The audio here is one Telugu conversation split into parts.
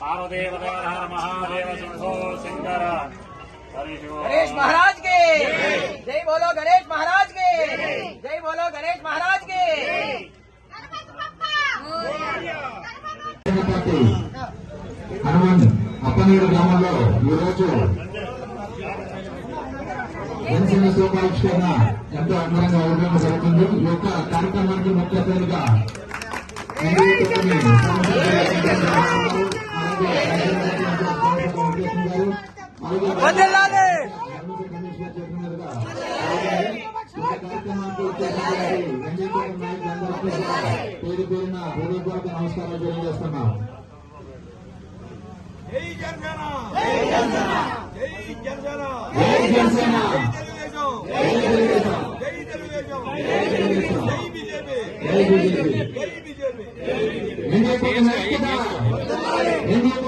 पार्वदेवता महादेव सिंह सिंगर हरीश महाराज के పార్టీ హనుమాన్ అప్పనీడు గ్రామంలో ఈరోజు జనసేన శోభావిష్కరణ ఎంతో అందంగా ఉండడం జరుగుతుంది. ఈ యొక్క కార్యక్రమానికి ముఖ్య అతిథిగా అలాగే కార్యక్రమానికి పేరు పేరున హృదయపూర్వక నమస్కారాలు తెలియజేస్తున్నాం జై జనసేన జై జనసేన జై జనసేన జై జనసేన జై తెలుగుదేశం జై తెలుగుదేశం జై తెలుగుదేశం జై తెలుగుదేశం జై బీజేపీ జై బీజేపీ బీజేపీ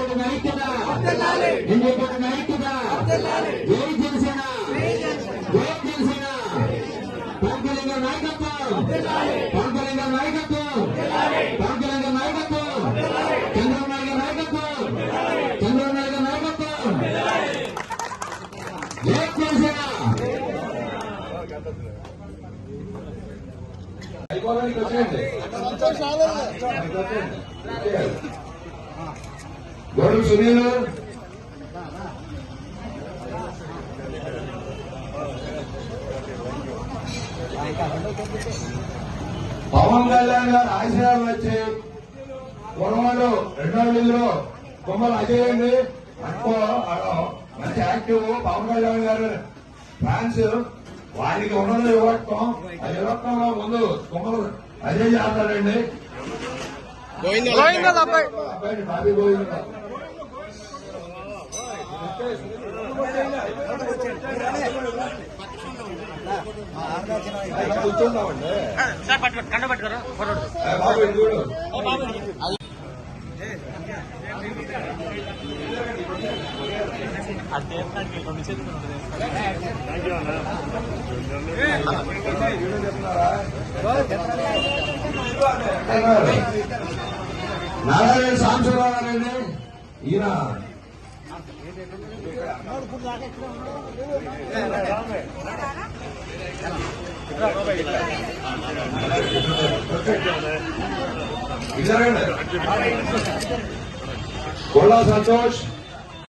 గౌరవ సునీల్ పవన్ కళ్యాణ్ గారు ఆశయాలు వచ్చి కుర్రవాడు రెండో వీధిలో బొమ్మలు అజయ్ అండి ఎక్కువ మంచి యాక్టివ్ పవన్ కళ్యాణ్ గారు ఫ్యాన్స్ వారికి ఉన్నది యువత్వం ఆ యువత్వంలో ముందు బొమ్మలు అజయ్ చేస్తాడండి. అబ్బాయి. బాబీ గోవింద కూర్చున్నామండి సార్ పట్టుకోండి కండ పట్టుకోరా ఫోటో ఏ బాబు ఇది చూడు నారాయణ సాంబశివరావు గారండి ఈయన ఇద్దరండి గొల్లా సంతోష్